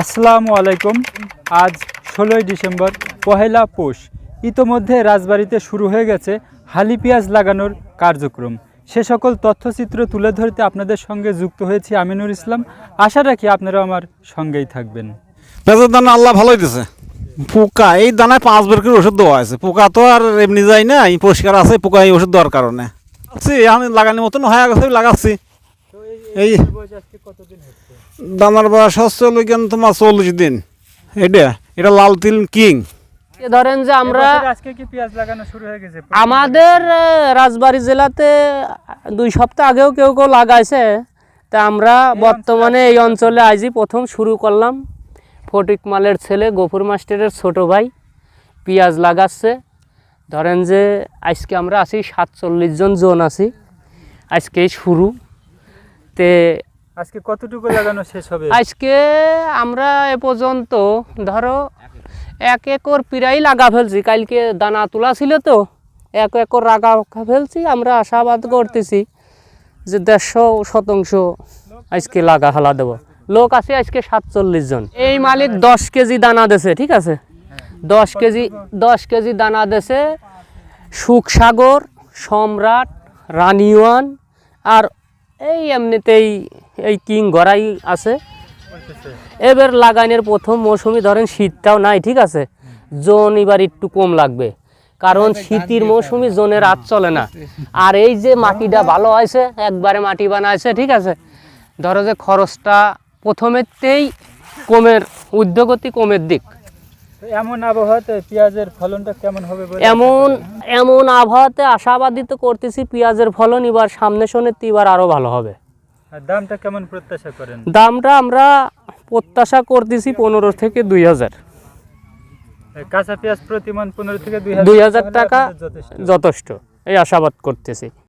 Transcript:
আসসালামু আলাইকুম। আজ ষোলোই ডিসেম্বর, পহেলা পৌষ। ইতোমধ্যে রাজবাড়িতে শুরু হয়ে গেছে হালি পেঁয়াজ লাগানোর কার্যক্রম। সে সকল তথ্যচিত্র তুলে ধরতে আপনাদের সঙ্গে যুক্ত হয়েছি আমিনুর ইসলাম। আশা রাখি আপনারা আমার সঙ্গেই থাকবেন। পেঁয়াজের দানা আল্লাহ ভালোই দিছে। পোকা, এই দানায় পাঁচ বার করে ওষুধ দেওয়া আছে পোকা তো আর এমনি যায় না পরিষ্কার আছে, পোকা এই ওষুধ দেওয়ার কারণে। লাগানোর মতন হয়ে গেছে, লাগাচ্ছি। এই দানার বয়স হচ্ছে? তোমার চল্লিশ দিন। এটা এটা লাল তিল কিং। এ ধরেন যে আমরা আজকে কি পেঁয়াজ লাগানো শুরু হয়ে গেছে? আমাদের রাজবাড়ী জেলাতে দুই সপ্তাহ আগেও কেউ কেউ লাগাইছে। তা আমরা বর্তমানে এই অঞ্চলে আইজি প্রথম শুরু করলাম। ফটিক মালের ছেলে গফুর মাস্টারের ছোট ভাই পেঁয়াজ লাগাচ্ছে। ধরেন যে আজকে আমরা আছি সাতচল্লিশ জন জন আছি। আজকেই শুরু। তে আজকে কতটুকু লাগানো শেষ হবে? আজকে আমরা এ পর্যন্ত ধরো এক একর পিরাই লাগা ফেলছি। কালকে দানা তোলা ছিল তো এক একর লাগা ফেলছি আমরা আশাবাদ করতেছি যে দেড়শো শতাংশ আজকে লাগা হালা দেবো। লোক আছে আজকে সাতচল্লিশ জন। এই মালিক দশ কেজি দানা দেছে ঠিক আছে? দশ কেজি দশ কেজি দানা দেছে সুখসাগর সম্রাট রানিওয়ান আর এই এমনিতেই এই কিং গড়াই আছে। এবার লাগানোর প্রথম মৌসুমি ধরেন শীতটাও নাই ঠিক আছে? জোন এবার একটু কম লাগবে। কারণ শীতের মৌসুমি জোনের রাত চলে না। আর এই যে মাটিটা ভালো হয়েছে একবারে মাটি বানাইছে ঠিক আছে? ধরো যে খরচটা প্রথমেতেই কমের উদ্যোগতি কমের দিক। এমন আবহাওয়াতে পেঁয়াজের ফলনটা কেমন হবে এমন এমন আবহাওয়াতে আশাবাদিত করতেছি পেঁয়াজের ফলন এবার সামনে শোনে এবার আরও ভালো হবে। দামটা কেমন প্রত্যাশা করেন? দামটা আমরা প্রত্যাশা করতেছি পনেরো থেকে দুই হাজার। কাঁচা পেঁয়াজ প্রতি মন পনেরো থেকে দুই হাজার টাকা যথেষ্ট এই আশাবাদ করতেছি।